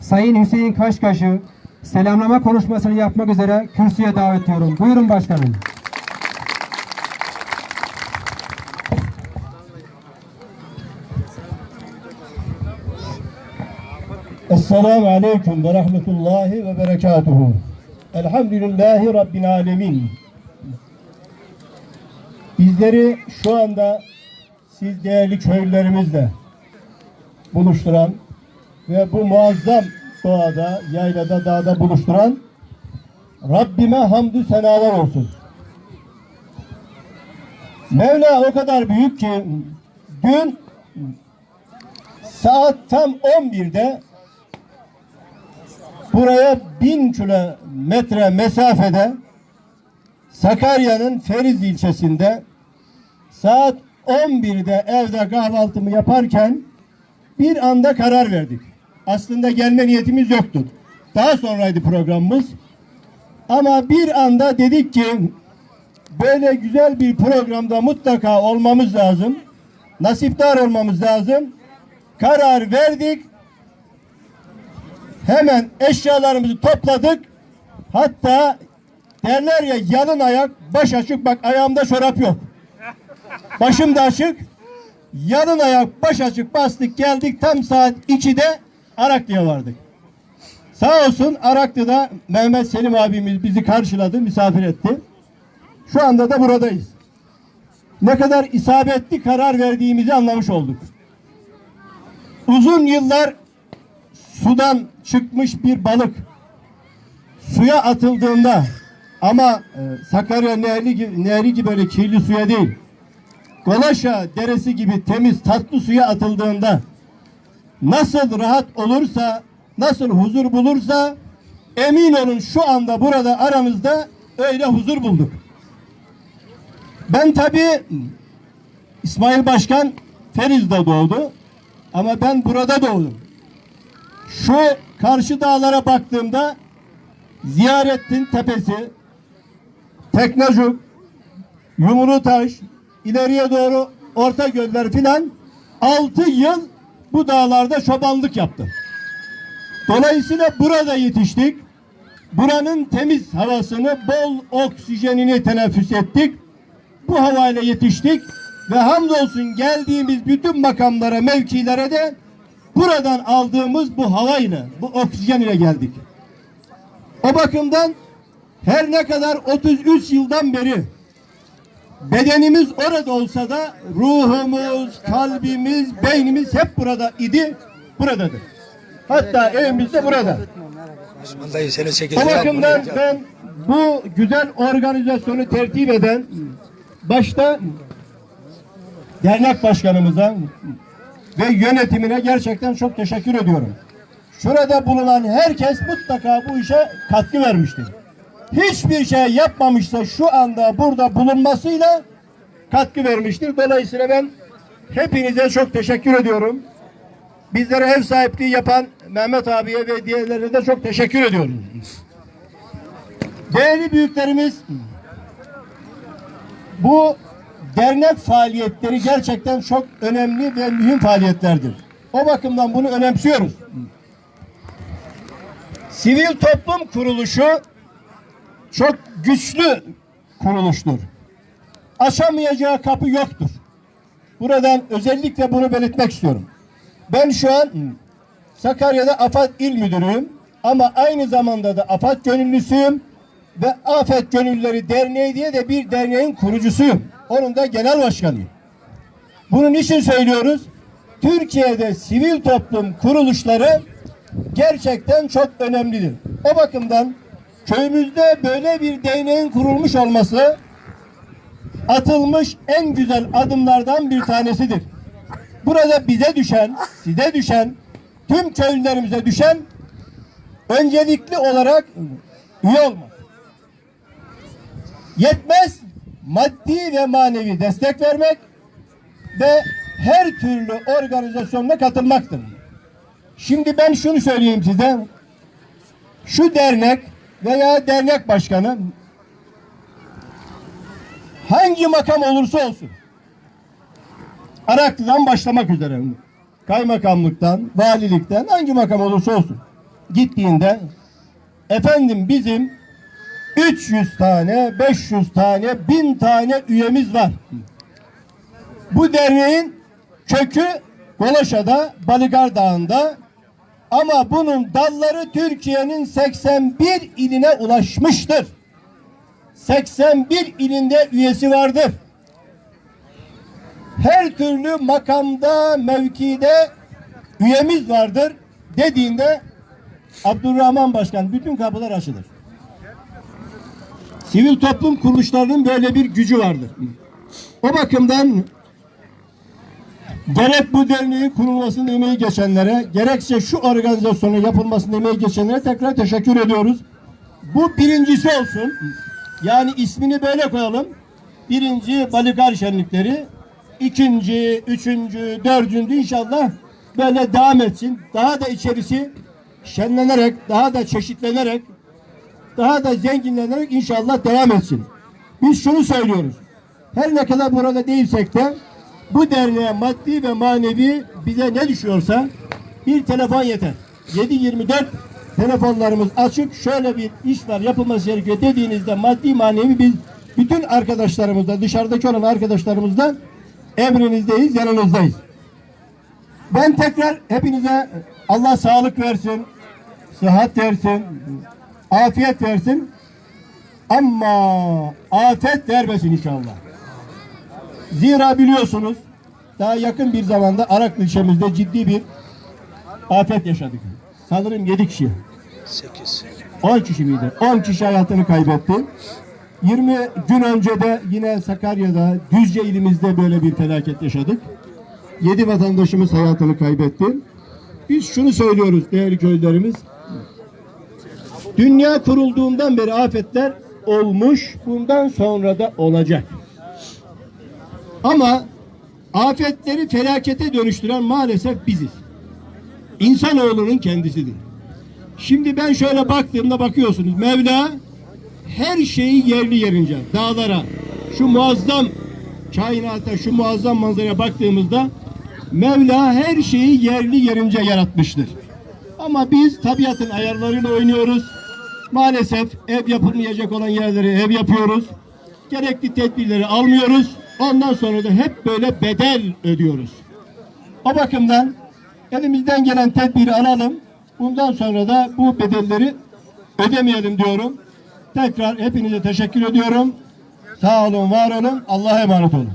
Sayın Hüseyin Kaşkaş'ı selamlama konuşmasını yapmak üzere kürsüye davet ediyorum. Buyurun başkanım. Esselamu Aleyküm ve Rahmetullahi ve Berekatuhu. Elhamdülillahi Rabbil Alemin. Bizleri şu anda siz değerli köylülerimizle buluşturan ve bu muazzam doğada, yaylada, dağda buluşturan Rabbime hamdü senalar olsun. Mevla o kadar büyük ki dün saat tam 11'de buraya bin kilometre mesafede Sakarya'nın Feriz ilçesinde saat 11'de evde kahvaltımı yaparken bir anda karar verdik. Aslında gelme niyetimiz yoktu. Daha sonraydı programımız. Ama bir anda dedik ki böyle güzel bir programda mutlaka olmamız lazım. Nasipdar olmamız lazım. Karar verdik. Hemen eşyalarımızı topladık. Hatta derler ya yalın ayak, baş açık. Bak ayağımda çorap yok. Başım da açık. Yalın ayak, baş açık bastık geldik. Tam saat 2'de Araklı'ya vardık. Sağ olsun Araklı'da Mehmet Selim abimiz bizi karşıladı, misafir etti. Şu anda da buradayız. Ne kadar isabetli karar verdiğimizi anlamış olduk. Uzun yıllar sudan çıkmış bir balık suya atıldığında ama e, Sakarya Nehri gibi, Nehri gibi böyle kirli suya değil Golaşa deresi gibi temiz tatlı suya atıldığında nasıl rahat olursa nasıl huzur bulursa emin olun şu anda burada aramızda öyle huzur bulduk. Ben tabi İsmail Başkan Feriz'de doğdu ama ben burada doğdum. Şu karşı dağlara baktığımda Ziyarettin Tepesi, Teknacuk, Yumrutaş, ileriye doğru Orta Göller filan 6 yıl bu dağlarda çobanlık yaptım. Dolayısıyla burada yetiştik. Buranın temiz havasını, bol oksijenini teneffüs ettik. Bu havayla yetiştik ve hamdolsun geldiğimiz bütün makamlara, mevkilere de buradan aldığımız bu havayla, bu oksijen ile geldik. O bakımdan her ne kadar 33 yıldan beri bedenimiz orada olsa da ruhumuz, kalbimiz, beynimiz hep burada idi, buradadır. Hatta evimiz de burada. O bakımdan ben bu güzel organizasyonu tertip eden başta dernek başkanımıza ve yönetimine gerçekten çok teşekkür ediyorum. Şurada bulunan herkes mutlaka bu işe katkı vermiştir. Hiçbir şey yapmamışsa şu anda burada bulunmasıyla katkı vermiştir. Dolayısıyla ben hepinize çok teşekkür ediyorum. Bizlere ev sahipliği yapan Mehmet abiye ve diğerlerine de çok teşekkür ediyorum. Değerli büyüklerimiz bu dernek faaliyetleri gerçekten çok önemli ve mühim faaliyetlerdir. O bakımdan bunu önemsiyoruz. Sivil toplum kuruluşu çok güçlü kuruluştur. Açamayacağı kapı yoktur. Buradan özellikle bunu belirtmek istiyorum. Ben şu an Sakarya'da AFAD İl Müdürüyüm ama aynı zamanda da AFAD gönüllüsüyüm ve Afet Gönüllüleri Derneği diye de bir derneğin kurucusuyum. Onun da genel başkanıyım. Bunun için söylüyoruz. Türkiye'de sivil toplum kuruluşları gerçekten çok önemlidir. O bakımdan köyümüzde böyle bir derneğin kurulmuş olması atılmış en güzel adımlardan bir tanesidir. Burada bize düşen, size düşen, tüm köylülerimize düşen öncelikli olarak üye olmak. Yetmez maddi ve manevi destek vermek ve her türlü organizasyonuna katılmaktır. Şimdi ben şunu söyleyeyim size. Şu dernek veya dernek başkanı. Hangi makam olursa olsun. Araklı'dan başlamak üzere. Kaymakamlıktan, valilikten hangi makam olursa olsun. Gittiğinde efendim bizim 300 tane, 500 tane, 1000 tane üyemiz var. Bu derneğin kökü Golaşa'da, Balıgar Dağı'nda ama bunun dalları Türkiye'nin 81 iline ulaşmıştır. 81 ilinde üyesi vardır. Her türlü makamda, mevkide üyemiz vardır dediğinde Abdurrahman Başkan bütün kapılar açılır. Sivil toplum kuruluşlarının böyle bir gücü vardır. O bakımdan gerek bu derneğin kurulmasının emeği geçenlere, gerekse şu organizasyonun yapılmasının emeği geçenlere tekrar teşekkür ediyoruz. Bu birincisi olsun. Yani ismini böyle koyalım. Birinci Balıkar Şenlikleri, ikinci, üçüncü, dördüncü inşallah böyle devam etsin. Daha da içerisi şenlenerek, daha da çeşitlenerek, daha da zenginlenerek inşallah devam etsin. Biz şunu söylüyoruz. Her ne kadar burada değilsek de bu derneğe maddi ve manevi bize ne düşüyorsa bir telefon yeter. 7-24 telefonlarımız açık. Şöyle bir iş var yapılması gerekiyor dediğinizde maddi manevi biz bütün arkadaşlarımızla dışarıdaki olan arkadaşlarımızla emrinizdeyiz, yanınızdayız. Ben tekrar hepinize Allah sağlık versin, sıhhat versin, afiyet versin. Ama afet vermesin inşallah. Zira biliyorsunuz daha yakın bir zamanda Araklı ilçemizde ciddi bir afet yaşadık. Sanırım 7 kişi. 8. 10 kişi miydi? 10 kişi hayatını kaybetti. 20 gün önce de yine Sakarya'da, Düzce ilimizde böyle bir felaket yaşadık. 7 vatandaşımız hayatını kaybetti. Biz şunu söylüyoruz değerli köylerimiz. Dünya kurulduğundan beri afetler olmuş, bundan sonra da olacak. Ama afetleri felakete dönüştüren maalesef biziz. İnsanoğlunun kendisidir. Şimdi ben şöyle baktığımda bakıyorsunuz Mevla her şeyi yerli yerince dağlara şu muazzam kainata şu muazzam manzaraya baktığımızda Mevla her şeyi yerli yerince yaratmıştır. Ama biz tabiatın ayarlarıyla oynuyoruz. Maalesef ev yapılmayacak olan yerleri ev yapıyoruz. Gerekli tedbirleri almıyoruz. Ondan sonra da hep böyle bedel ödüyoruz. O bakımdan elimizden gelen tedbiri alalım. Bundan sonra da bu bedelleri ödemeyelim diyorum. Tekrar hepinize teşekkür ediyorum. Sağ olun, var olun. Allah'a emanet olun.